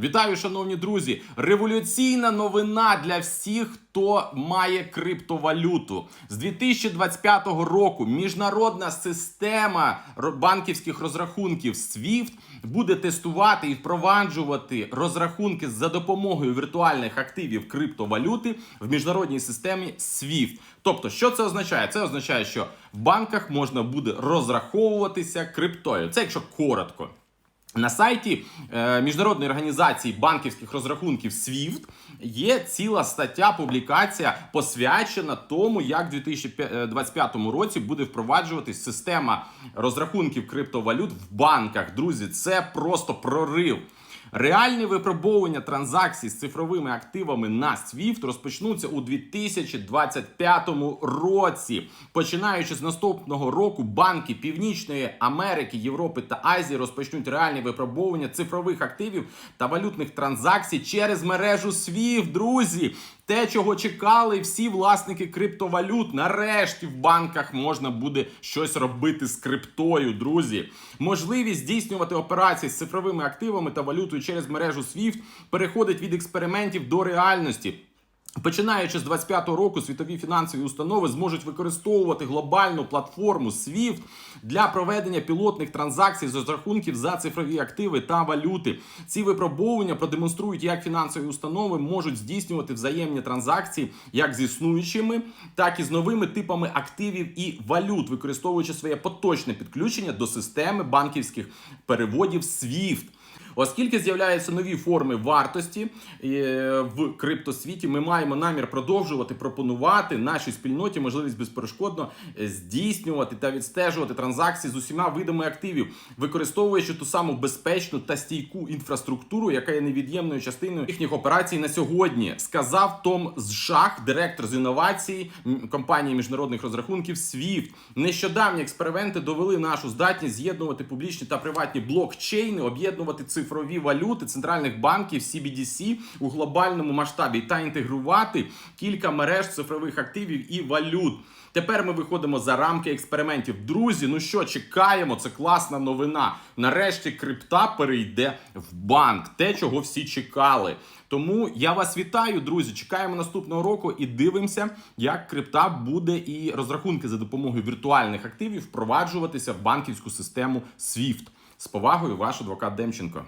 Вітаю, шановні друзі! Революційна новина для всіх, хто має криптовалюту. З 2025 року міжнародна система банківських розрахунків SWIFT буде тестувати і впроваджувати розрахунки за допомогою віртуальних активів криптовалюти в міжнародній системі SWIFT. Тобто, що це означає? Це означає, що в банках можна буде розраховуватися криптою. Це якщо коротко. На сайті е, міжнародної організації банківських розрахунків SWIFT є ціла стаття, публікація посвячена тому, як в 2025 році буде впроваджуватись система розрахунків криптовалют в банках. Друзі, це просто прорив. Реальні випробовування транзакцій з цифровими активами на SWIFT розпочнуться у 2025 році. Починаючи з наступного року, банки Північної Америки, Європи та Азії розпочнуть реальні випробовування цифрових активів та валютних транзакцій через мережу SWIFT, друзі. Те, чого чекали всі власники криптовалют, нарешті в банках можна буде щось робити з криптою, друзі. Можливість здійснювати операції з цифровими активами та валютою через мережу SWIFT переходить від експериментів до реальності. Починаючи з 25-го року, світові фінансові установи зможуть використовувати глобальну платформу SWIFT для проведення пілотних транзакцій з розрахунків за цифрові активи та валюти. Ці випробовування продемонструють, як фінансові установи можуть здійснювати взаємні транзакції як з існуючими, так і з новими типами активів і валют, використовуючи своє поточне підключення до системи банківських переводів SWIFT. Оскільки з'являються нові форми вартості е, в криптосвіті, ми маємо намір продовжувати пропонувати нашій спільноті можливість безперешкодно е, здійснювати та відстежувати транзакції з усіма видами активів, використовуючи ту саму безпечну та стійку інфраструктуру, яка є невід'ємною частиною їхніх операцій на сьогодні, сказав Том Зшах, директор з інновацій компанії міжнародних розрахунків SWIFT. Нещодавні експерименти довели нашу здатність з'єднувати публічні та приватні блокчейни, об'єднувати цифрові валюти центральних банків CBDC у глобальному масштабі та інтегрувати кілька мереж цифрових активів і валют. Тепер ми виходимо за рамки експериментів. Друзі, ну що, чекаємо? Це класна новина. Нарешті крипта перейде в банк. Те, чого всі чекали. Тому я вас вітаю, друзі. Чекаємо наступного року і дивимося, як крипта буде і розрахунки за допомогою віртуальних активів впроваджуватися в банківську систему SWIFT. З повагою, ваш адвокат Демченко.